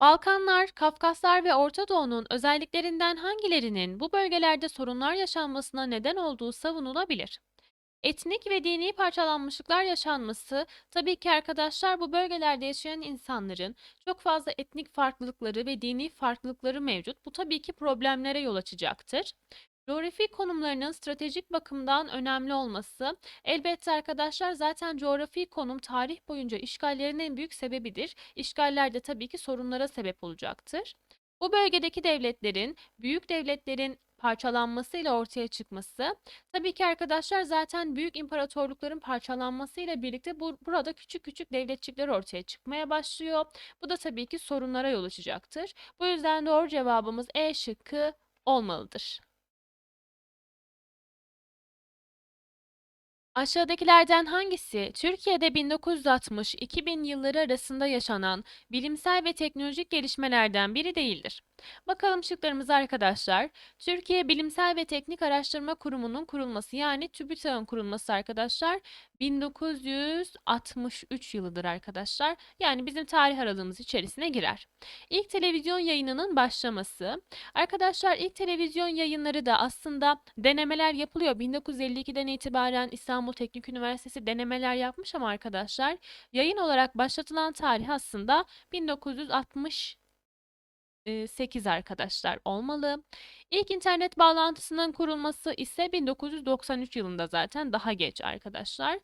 Balkanlar, Kafkaslar ve Orta Doğu'nun özelliklerinden hangilerinin bu bölgelerde sorunlar yaşanmasına neden olduğu savunulabilir? Etnik ve dini parçalanmışlıklar yaşanması, tabii ki arkadaşlar bu bölgelerde yaşayan insanların çok fazla etnik farklılıkları ve dini farklılıkları mevcut. Bu tabii ki problemlere yol açacaktır. Coğrafi konumlarının stratejik bakımdan önemli olması, elbette arkadaşlar zaten coğrafi konum tarih boyunca işgallerin en büyük sebebidir. İşgaller de tabii ki sorunlara sebep olacaktır. Bu bölgedeki devletlerin, büyük devletlerin parçalanmasıyla ortaya çıkması, tabii ki arkadaşlar zaten büyük imparatorlukların parçalanmasıyla birlikte bu, burada küçük küçük devletçikler ortaya çıkmaya başlıyor. Bu da tabii ki sorunlara yol açacaktır. Bu yüzden doğru cevabımız E şıkkı olmalıdır. Aşağıdakilerden hangisi Türkiye'de 1960-2000 yılları arasında yaşanan bilimsel ve teknolojik gelişmelerden biri değildir? Bakalım şıklarımıza arkadaşlar. Türkiye Bilimsel ve Teknik Araştırma Kurumu'nun kurulması yani TÜBİTAK'ın kurulması arkadaşlar 1963 yılıdır arkadaşlar. Yani bizim tarih aralığımız içerisine girer. İlk televizyon yayınının başlaması. Arkadaşlar ilk televizyon yayınları da aslında denemeler yapılıyor. 1952'den itibaren İstanbul Teknik Üniversitesi denemeler yapmış ama arkadaşlar yayın olarak başlatılan tarih aslında 1960 8 arkadaşlar olmalı. İlk internet bağlantısının kurulması ise 1993 yılında zaten daha geç arkadaşlar.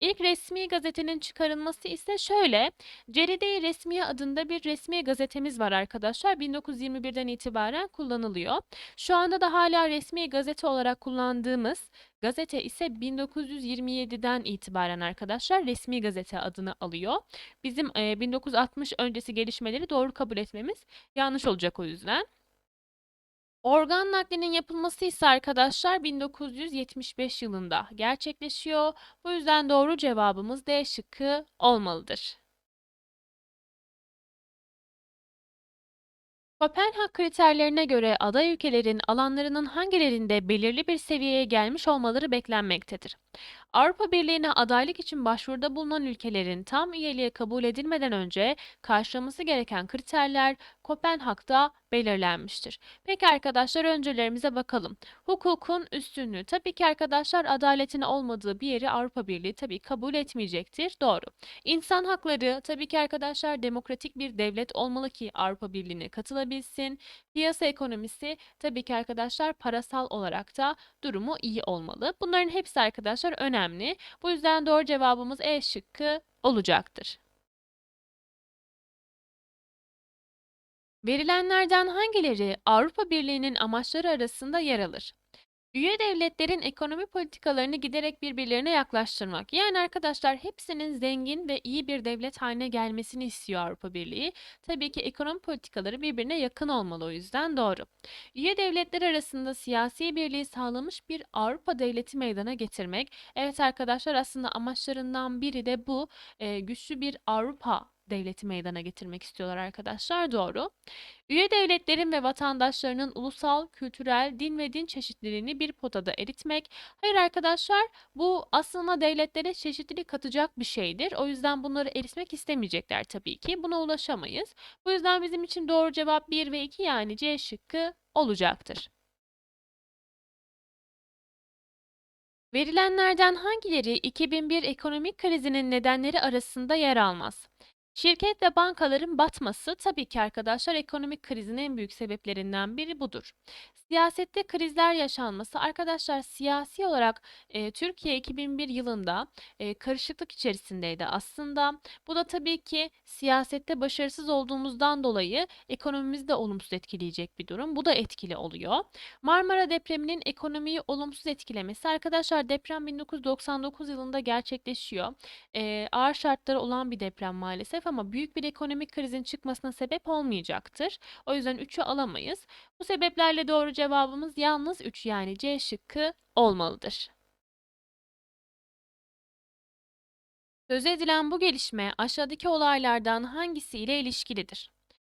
İlk resmi gazetenin çıkarılması ise şöyle. Ceride-i Resmiye adında bir resmi gazetemiz var arkadaşlar. 1921'den itibaren kullanılıyor. Şu anda da hala resmi gazete olarak kullandığımız gazete ise 1927'den itibaren arkadaşlar resmi gazete adını alıyor. Bizim e, 1960 öncesi gelişmeleri doğru kabul etmemiz yanlış olacak o yüzden. Organ naklinin yapılması ise arkadaşlar 1975 yılında gerçekleşiyor. Bu yüzden doğru cevabımız D şıkkı olmalıdır. Kopenhag kriterlerine göre aday ülkelerin alanlarının hangilerinde belirli bir seviyeye gelmiş olmaları beklenmektedir. Avrupa Birliği'ne adaylık için başvuruda bulunan ülkelerin tam üyeliğe kabul edilmeden önce karşılaması gereken kriterler Kopenhag'da belirlenmiştir. Peki arkadaşlar öncelerimize bakalım. Hukukun üstünlüğü. Tabii ki arkadaşlar adaletin olmadığı bir yeri Avrupa Birliği tabii kabul etmeyecektir. Doğru. İnsan hakları tabii ki arkadaşlar demokratik bir devlet olmalı ki Avrupa Birliği'ne katılabilsin. Piyasa ekonomisi tabii ki arkadaşlar parasal olarak da durumu iyi olmalı. Bunların hepsi arkadaşlar önemli. Bu yüzden doğru cevabımız E şıkkı olacaktır. Verilenlerden hangileri Avrupa Birliği'nin amaçları arasında yer alır? Üye devletlerin ekonomi politikalarını giderek birbirlerine yaklaştırmak. Yani arkadaşlar hepsinin zengin ve iyi bir devlet haline gelmesini istiyor Avrupa Birliği. Tabii ki ekonomi politikaları birbirine yakın olmalı o yüzden doğru. Üye devletler arasında siyasi birliği sağlamış bir Avrupa devleti meydana getirmek. Evet arkadaşlar aslında amaçlarından biri de bu. Ee, güçlü bir Avrupa devleti meydana getirmek istiyorlar arkadaşlar. Doğru. Üye devletlerin ve vatandaşlarının ulusal, kültürel, din ve din çeşitliliğini bir potada eritmek. Hayır arkadaşlar, bu aslında devletlere çeşitlilik katacak bir şeydir. O yüzden bunları eritmek istemeyecekler tabii ki. Buna ulaşamayız. Bu yüzden bizim için doğru cevap 1 ve 2 yani C şıkkı olacaktır. Verilenlerden hangileri 2001 ekonomik krizinin nedenleri arasında yer almaz? Şirket ve bankaların batması tabii ki arkadaşlar ekonomik krizin en büyük sebeplerinden biri budur. Siyasette krizler yaşanması arkadaşlar siyasi olarak e, Türkiye 2001 yılında e, karışıklık içerisindeydi aslında. Bu da tabii ki siyasette başarısız olduğumuzdan dolayı ekonomimizi de olumsuz etkileyecek bir durum. Bu da etkili oluyor. Marmara depreminin ekonomiyi olumsuz etkilemesi arkadaşlar deprem 1999 yılında gerçekleşiyor. E, ağır şartları olan bir deprem maalesef ama büyük bir ekonomik krizin çıkmasına sebep olmayacaktır. O yüzden 3'ü alamayız. Bu sebeplerle doğru cevabımız yalnız 3 yani C şıkkı olmalıdır. Söz edilen bu gelişme aşağıdaki olaylardan hangisiyle ilişkilidir?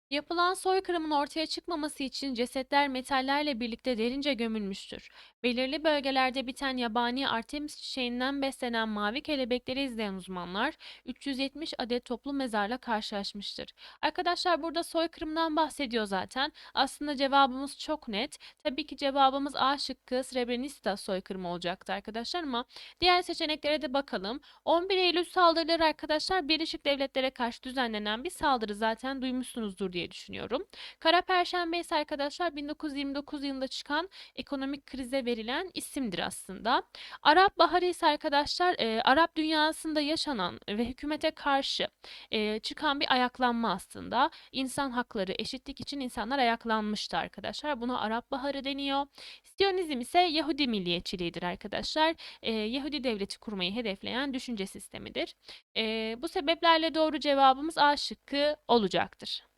Yapılan soykırımın ortaya çıkmaması için cesetler metallerle birlikte derince gömülmüştür. Belirli bölgelerde biten yabani Artemis çiçeğinden beslenen mavi kelebekleri izleyen uzmanlar 370 adet toplu mezarla karşılaşmıştır. Arkadaşlar burada soykırımdan bahsediyor zaten. Aslında cevabımız çok net. Tabii ki cevabımız A şıkkı Srebrenica soykırımı olacaktı arkadaşlar ama diğer seçeneklere de bakalım. 11 Eylül saldırıları arkadaşlar Birleşik Devletlere karşı düzenlenen bir saldırı zaten duymuşsunuzdur diye düşünüyorum. Kara Perşembe ise arkadaşlar 1929 yılında çıkan ekonomik krize verilen isimdir aslında. Arap Baharı ise arkadaşlar e, Arap dünyasında yaşanan ve hükümete karşı e, çıkan bir ayaklanma aslında. İnsan hakları, eşitlik için insanlar ayaklanmıştı arkadaşlar. Buna Arap Baharı deniyor. Siyonizm ise Yahudi milliyetçiliğidir arkadaşlar. E, Yahudi devleti kurmayı hedefleyen düşünce sistemidir. E, bu sebeplerle doğru cevabımız A şıkkı olacaktır.